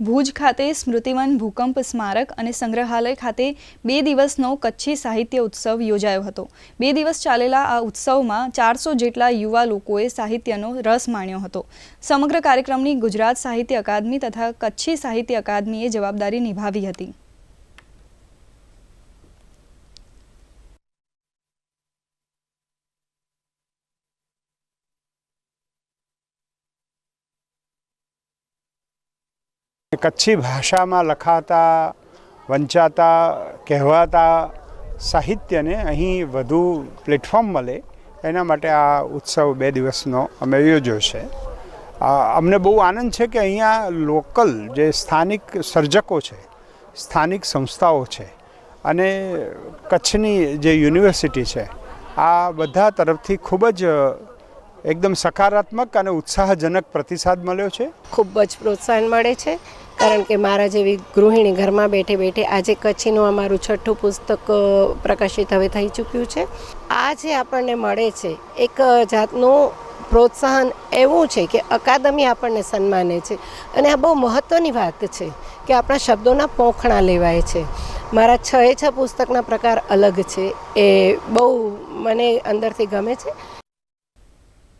ભુજ ખાતે સ્મૃતિવન ભૂકંપ સ્મારક અને સંગ્રહાલય ખાતે બે દિવસનો કચ્છી સાહિત્ય ઉત્સવ યોજાયો હતો. બે દિવસ ચાલેલા આ ઉત્સવમાં ચારસો જેટલા યુવા લોકોએ સાહિત્યનો રસ માણ્યો હતો. સમગ્ર કાર્યક્રમની ગુજરાત સાહિત્ય અકાદમી તથા કચ્છી સાહિત્ય અકાદમીએ જવાબદારી નિભાવી હતી. કચ્છી ભાષામાં લખાતા, વંચાતા, કહેવાતા સાહિત્યને અહીં વધુ પ્લેટફોર્મ મળે. એના માટે આ ઉત્સવ બે દિવસનો અમે યોજ્યો છે. અમને બહુ આનંદ છે કે અહીંયા લોકલ જે સ્થાનિક સર્જકો છે, સ્થાનિક સંસ્થાઓ છે અને કચ્છની જે યુનિવર્સિટી છે, આ બધા તરફથી ખૂબ જ એકદમ સકારાત્મક અને ઉત્સાહજનક પ્રતિસાદ મળ્યો છે. ખૂબ જ પ્રોત્સાહન મળે છે. કારણ કે મારા જેવી ગૃહિણી ઘરમાં બેઠે બેઠે આજે કચ્છીનું અમારું છઠ્ઠું પુસ્તક પ્રકાશિત હવે થઈ ચૂક્યું છે. આ જે આપણને મળે છે, એક જાતનું પ્રોત્સાહન એવું છે કે અકાદમી આપણને સન્માને છે. અને આ બહુ મહત્ત્વની વાત છે કે આપણા શબ્દોના પોખણા લેવાય છે. મારા છ છ પુસ્તકના પ્રકાર અલગ છે. એ બહુ મને અંદરથી ગમે છે.